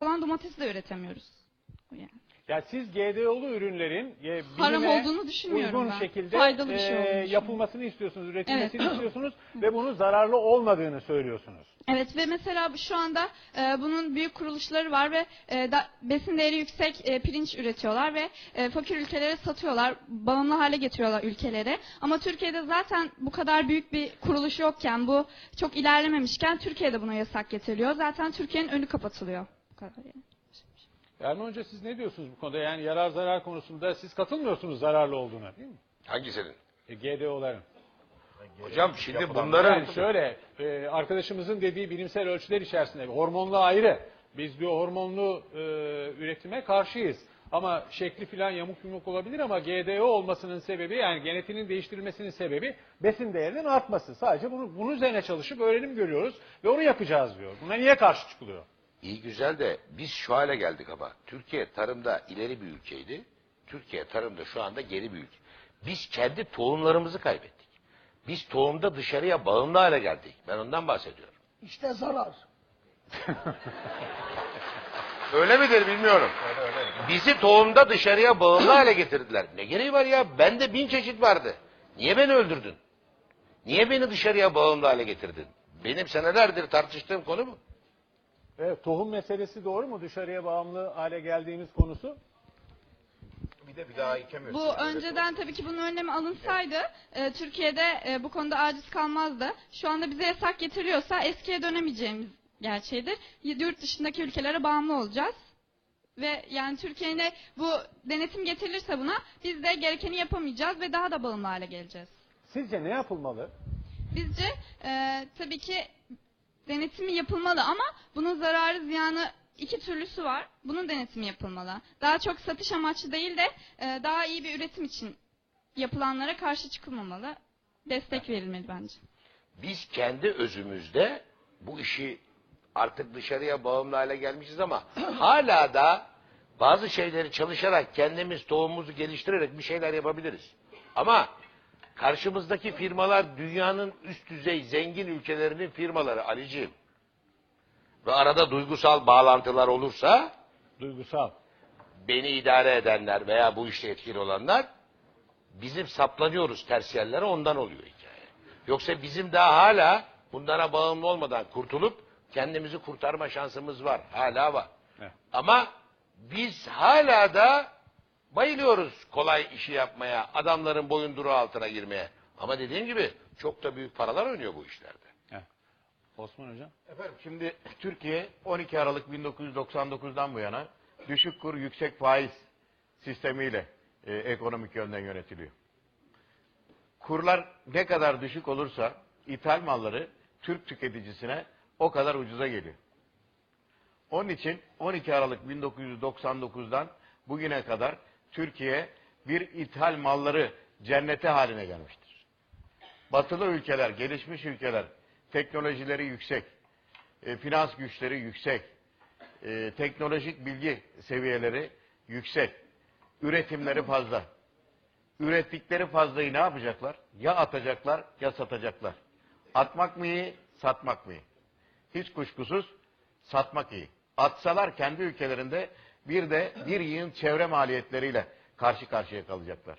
olan domatesi de üretemiyoruz. Yani. Ya siz GDO'lu ürünlerin e, Haram olduğunu düşünmüyorum uygun ben. şekilde Faydalı bir şey e, düşünüyorum. yapılmasını istiyorsunuz, üretilmesini Evet. istiyorsunuz ve bunun zararlı olmadığını söylüyorsunuz. Evet ve mesela şu anda e, bunun büyük kuruluşları var ve e, da, besin değeri yüksek e, pirinç üretiyorlar ve e, fakir ülkelere satıyorlar, bağımlı hale getiriyorlar ülkeleri. Ama Türkiye'de zaten bu kadar büyük bir kuruluş yokken, bu çok ilerlememişken Türkiye'de buna yasak getiriliyor. Zaten Türkiye'nin önü kapatılıyor. Kadar yani. Erman Hoca siz ne diyorsunuz bu konuda? Yani yarar zarar konusunda siz katılmıyorsunuz zararlı olduğuna değil mi? Hangisinin? E, GDO'ların. Hocam şimdi Yani bunların şöyle e, arkadaşımızın dediği bilimsel ölçüler içerisinde hormonlu ayrı. Biz diyor hormonlu e, üretime karşıyız. Ama şekli falan yamuk yumuk olabilir ama GDO olmasının sebebi yani genetiğinin değiştirilmesinin sebebi besin değerinin artması. Sadece bunu, bunun üzerine çalışıp öğrenim görüyoruz ve onu yapacağız diyor. Buna niye karşı çıkılıyor? İyi güzel de biz şu hale geldik ama Türkiye tarımda ileri bir ülkeydi. Türkiye tarımda şu anda geri bir ülke. Biz kendi tohumlarımızı kaybettik. Biz tohumda dışarıya bağımlı hale geldik. Ben ondan bahsediyorum. İşte zarar. Öyle midir bilmiyorum. Bizi tohumda dışarıya bağımlı hale getirdiler. Ne gereği var ya? Bende bin çeşit vardı. Niye beni öldürdün? Niye beni dışarıya bağımlı hale getirdin? Benim senelerdir tartıştığım konu bu. Evet, tohum meselesi doğru mu? Dışarıya bağımlı hale geldiğimiz konusu. Bir de bir daha ekemiyorsun. Bu önceden tabii ki bunun önlemi alınsaydı e, Türkiye'de e, bu konuda aciz kalmazdı. Şu anda bize yasak getiriyorsa eskiye dönemeyeceğimiz gerçeğidir. Yurt dışındaki ülkelere bağımlı olacağız. Ve yani Türkiye'ne bu denetim getirilirse buna biz de gerekeni yapamayacağız ve daha da bağımlı hale geleceğiz. Sizce ne yapılmalı? Bizce e, tabii ki denetimi yapılmalı ama bunun zararı ziyanı iki türlüsü var. Bunun denetimi yapılmalı. Daha çok satış amaçlı değil de e, daha iyi bir üretim için yapılanlara karşı çıkılmamalı. Destek verilmeli bence. Biz kendi özümüzde bu işi artık dışarıya bağımlı hale gelmişiz ama hala da bazı şeyleri çalışarak kendimiz tohumumuzu geliştirerek bir şeyler yapabiliriz. Ama karşımızdaki firmalar dünyanın üst düzey zengin ülkelerinin firmaları Ali'ciğim. Ve arada duygusal bağlantılar olursa Duygusal. beni idare edenler veya bu işte etkili olanlar bizim saplanıyoruz ters yerlere ondan oluyor hikaye. Yoksa bizim daha hala bunlara bağımlı olmadan kurtulup kendimizi kurtarma şansımız var. Hala var. Evet. Ama biz hala da bayılıyoruz kolay işi yapmaya, adamların boyunduruğu altına girmeye. Ama dediğim gibi çok da büyük paralar oynuyor bu işlerde. Heh. Osman Hocam. Efendim şimdi Türkiye 12 Aralık 1999'dan bu yana düşük kur yüksek faiz sistemiyle e, ekonomik yönden yönetiliyor. Kurlar ne kadar düşük olursa ithal malları Türk tüketicisine o kadar ucuza geliyor. Onun için 12 Aralık 1999'dan bugüne kadar Türkiye bir ithal malları cenneti haline gelmiştir. Batılı ülkeler, gelişmiş ülkeler teknolojileri yüksek, e, finans güçleri yüksek, e, teknolojik bilgi seviyeleri yüksek, üretimleri fazla. Ürettikleri fazlayı ne yapacaklar? Ya atacaklar ya satacaklar. Atmak mı iyi, satmak mı iyi? Hiç kuşkusuz satmak iyi. Atsalar kendi ülkelerinde bir de bir yığın çevre maliyetleriyle karşı karşıya kalacaklar.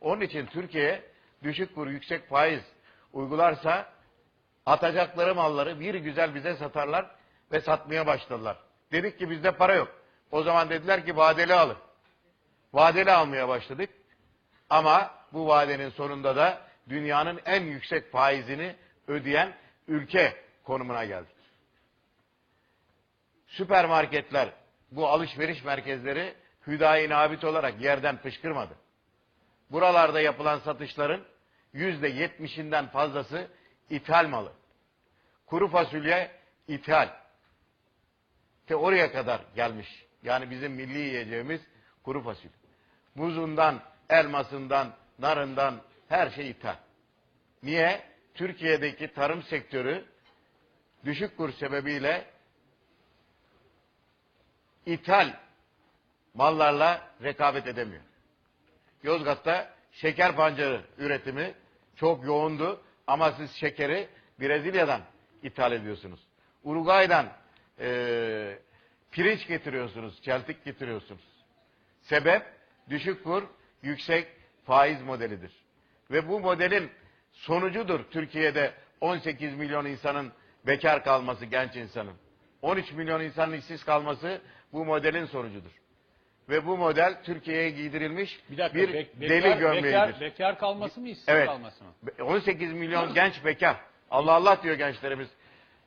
Onun için Türkiye düşük kur yüksek faiz uygularsa atacakları malları bir güzel bize satarlar ve satmaya başladılar. Dedik ki bizde para yok. O zaman dediler ki vadeli alın. Vadeli almaya başladık. Ama bu vadenin sonunda da dünyanın en yüksek faizini ödeyen ülke konumuna geldik. Süpermarketler, bu alışveriş merkezleri hüdayi nabit olarak yerden fışkırmadı. Buralarda yapılan satışların yüzde yetmişinden fazlası ithal malı. Kuru fasulye ithal. Te oraya kadar gelmiş. Yani bizim milli yiyeceğimiz kuru fasulye. Muzundan, elmasından, narından her şey ithal. Niye? Türkiye'deki tarım sektörü düşük kur sebebiyle ithal mallarla rekabet edemiyor. Yozgat'ta şeker pancarı üretimi çok yoğundu ama siz şekeri Brezilya'dan ithal ediyorsunuz. Uruguay'dan eee pirinç getiriyorsunuz, çeltik getiriyorsunuz. Sebep düşük kur, yüksek faiz modelidir. Ve bu modelin sonucudur Türkiye'de 18 milyon insanın bekar kalması, genç insanın. 13 milyon insanın işsiz kalması bu modelin sonucudur. Ve bu model Türkiye'ye giydirilmiş Bir dakika, bir bek- deli bekar, gömleğidir. bekar, bekar kalması mı, işsiz Evet. kalması mı? 18 milyon genç bekar. Allah Allah diyor gençlerimiz.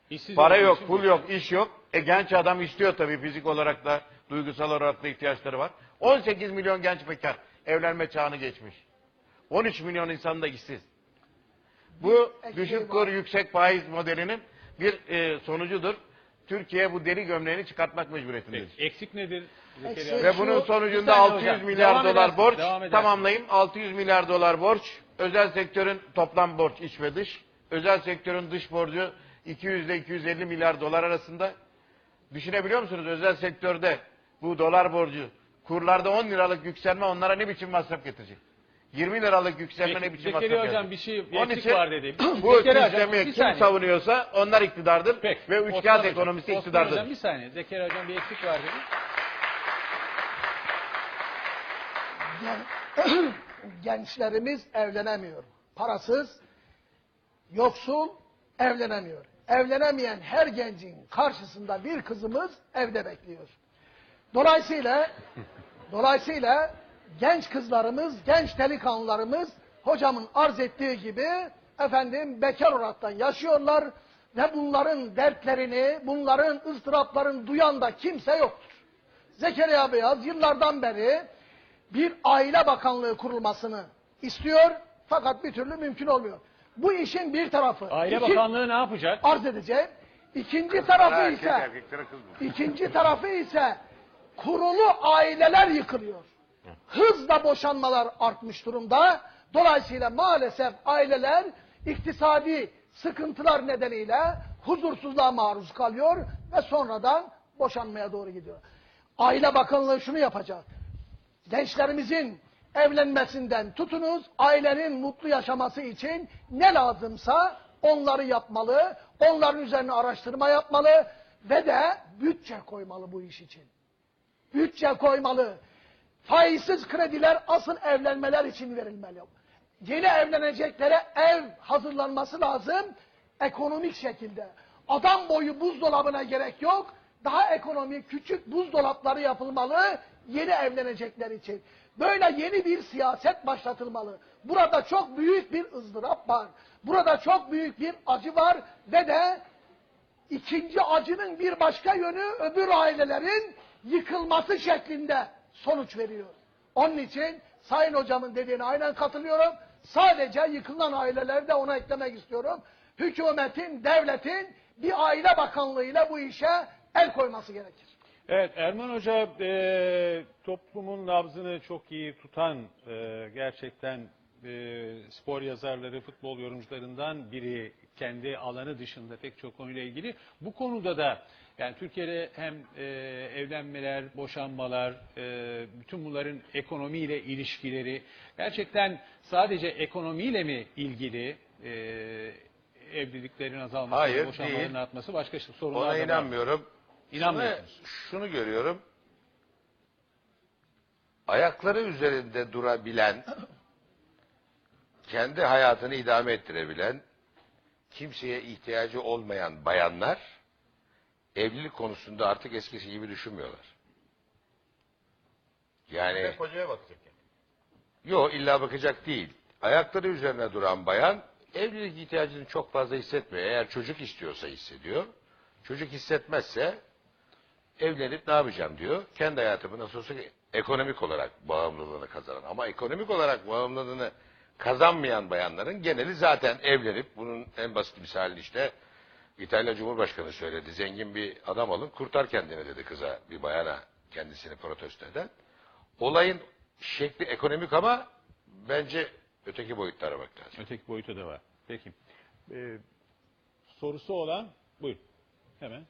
İşsiz Para yok, pul yok, iş yok. E genç adam istiyor tabii fizik olarak da, duygusal olarak da ihtiyaçları var. 18 milyon genç bekar. Evlenme çağını geçmiş. 13 milyon insan da işsiz. Bu düşük kur, yüksek faiz modelinin bir e, sonucudur. Türkiye bu deri gömleğini çıkartmak mecburiyetindedir. Peki, eksik nedir? Zekeriya Eksik- Bey? Ve bunun sonucunda Bir saniye 600 hocam, milyar devam dolar borç. devam. Tamamlayayım. 600 milyar dolar borç. Özel sektörün toplam borç iç ve dış. Özel sektörün dış borcu 200 ile 250 milyar dolar arasında. Düşünebiliyor musunuz? Özel sektörde bu dolar borcu kurlarda 10 liralık yükselme onlara ne biçim masraf getirecek? 20 liralık yükselme ne biçim Zekeriya masraf hocam bir şey bir Onun eksik için var dedi. bu Zekeriya hocam, sistemi bir kim saniye. savunuyorsa onlar iktidardır Peki, ve Osman üçkağıt hocam, ekonomisi Osman iktidardır. hocam bir saniye. Zekeriya hocam bir eksik var dedi. Gen- gençlerimiz evlenemiyor. Parasız, yoksul evlenemiyor. Evlenemeyen her gencin karşısında bir kızımız evde bekliyor. Dolayısıyla dolayısıyla genç kızlarımız, genç delikanlılarımız hocamın arz ettiği gibi efendim bekar olaraktan yaşıyorlar ve bunların dertlerini, bunların ızdıraplarını duyan da kimse yoktur. Zekeriya Beyaz yıllardan beri bir aile bakanlığı kurulmasını istiyor fakat bir türlü mümkün olmuyor. Bu işin bir tarafı. Aile İki- Bakanlığı ne yapacak? arz edeceğim. İkinci tarafı Erkek ise bu. ikinci tarafı ise kurulu aileler yıkılıyor. Hızla boşanmalar artmış durumda. Dolayısıyla maalesef aileler iktisadi sıkıntılar nedeniyle huzursuzluğa maruz kalıyor ve sonradan boşanmaya doğru gidiyor. Aile Bakanlığı şunu yapacak. Gençlerimizin evlenmesinden tutunuz, ailenin mutlu yaşaması için ne lazımsa onları yapmalı, onların üzerine araştırma yapmalı ve de bütçe koymalı bu iş için. Bütçe koymalı. Faizsiz krediler asıl evlenmeler için verilmeli. Yeni evleneceklere ev hazırlanması lazım ekonomik şekilde. Adam boyu buzdolabına gerek yok. Daha ekonomik küçük buzdolapları yapılmalı yeni evlenecekler için. Böyle yeni bir siyaset başlatılmalı. Burada çok büyük bir ızdırap var. Burada çok büyük bir acı var ve de ikinci acının bir başka yönü öbür ailelerin yıkılması şeklinde sonuç veriyor. Onun için Sayın Hocamın dediğine aynen katılıyorum. Sadece yıkılan ailelerde ona eklemek istiyorum. Hükümetin, devletin bir aile bakanlığıyla bu işe el koyması gerekir. Evet Erman Hoca e, toplumun nabzını çok iyi tutan e, gerçekten e, spor yazarları, futbol yorumcularından biri kendi alanı dışında pek çok konuyla ilgili. Bu konuda da yani Türkiye'de hem e, evlenmeler, boşanmalar, e, bütün bunların ekonomiyle ilişkileri gerçekten sadece ekonomiyle mi ilgili e, evliliklerin azalması, Hayır, boşanmaların değil. artması başka sorunlar Ona da var. inanmıyorum. İnanmıyorsunuz. Şunu, şunu görüyorum. Ayakları üzerinde durabilen, kendi hayatını idame ettirebilen, kimseye ihtiyacı olmayan bayanlar evlilik konusunda artık eskisi gibi düşünmüyorlar. Yani kocaya bakacak. yani. Yok illa bakacak değil. Ayakları üzerine duran bayan evlilik ihtiyacını çok fazla hissetmiyor. Eğer çocuk istiyorsa hissediyor. Çocuk hissetmezse evlenip ne yapacağım diyor. Kendi hayatımı nasıl olsa ekonomik olarak bağımlılığını kazanan. Ama ekonomik olarak bağımlılığını kazanmayan bayanların geneli zaten evlenip bunun en basit misalini işte İtalya Cumhurbaşkanı söyledi. Zengin bir adam alın kurtar kendini dedi kıza bir bayana kendisini protesto eden. Olayın şekli ekonomik ama bence öteki boyutta aramak lazım. Öteki boyutu da var. Peki. Ee, sorusu olan buyurun. Hemen.